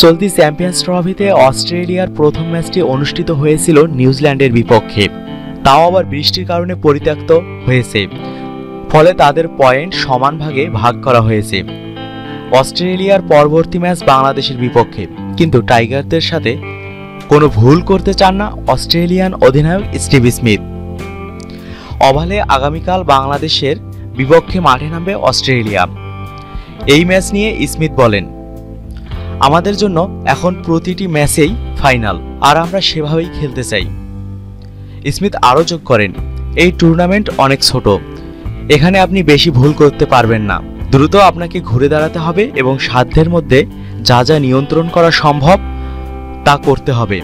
চলতি চ্যাম্পিয়ন্স ট্রফিতে অস্ট্রেলিয়ার প্রথম ম্যাচটি অনুষ্ঠিত হয়েছিল নিউজিল্যান্ডের বিপক্ষে। তাও আবার বৃষ্টির কারণে পরিত্যক্ত হয়েছে। ফলে তাদের পয়েন্ট সমান ভাগে ভাগ করা হয়েছে। অস্ট্রেলিয়ার পরবর্তী ম্যাচ বাংলাদেশের বিপক্ষে। কিন্তু টাইগারদের সাথে কোনো ভুল করতে চান না অস্ট্রেলিয়ান অধিনায়ক স্টিভ স্মিথ। অভালে আগামীকাল বাংলাদেশের বিপক্ষে মাঠে নামবে অস্ট্রেলিয়া। এই ম্যাচ নিয়ে স্মিথ বলেন আমাদের জন্য এখন প্রতিটি ম্যাচেই ফাইনাল, আর আমরা সেভাবেই খেলতে চাই। স্মিথ আরও যোগ করেন, এই টুর্নামেন্ট অনেক ছোট, এখানে আপনি বেশি ভুল করতে পারবেন না। দ্রুত আপনাকে ঘুরে দাঁড়াতে হবে এবং সাধ্যের মধ্যে যা যা নিয়ন্ত্রণ করা সম্ভব তা করতে হবে।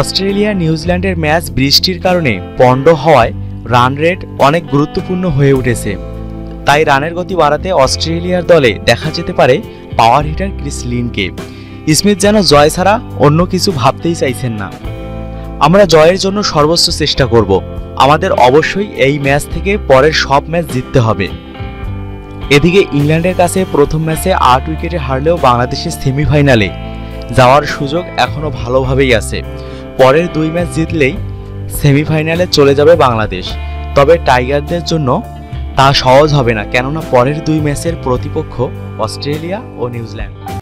অস্ট্রেলিয়া নিউজিল্যান্ডের ম্যাচ বৃষ্টির কারণে পণ্ড হওয়ায় রান রেট অনেক গুরুত্বপূর্ণ হয়ে উঠেছে। তাই রানের গতি বাড়াতে অস্ট্রেলিয়ার দলে দেখা যেতে পারে পাওয়ার হিটার ক্রিস লিনকে। স্মিথ যেন জয় ছাড়া অন্য কিছু ভাবতেই চাইছেন না। আমরা জয়ের জন্য সর্বোচ্চ চেষ্টা করব। আমাদের অবশ্যই এই ম্যাচ থেকে পরের সব ম্যাচ জিততে হবে। এদিকে ইংল্যান্ডের কাছে প্রথম ম্যাচে আট উইকেটে হারলেও বাংলাদেশের সেমিফাইনালে। যাওয়ার সুযোগ এখনও ভালোভাবেই আছে। পরের দুই ম্যাচ জিতলেই সেমিফাইনালে চলে যাবে বাংলাদেশ। তবে টাইগারদের জন্য তা সহজ হবে না কেননা পরের দুই ম্যাচের প্রতিপক্ষ অস্ট্রেলিয়া ও নিউজিল্যান্ড।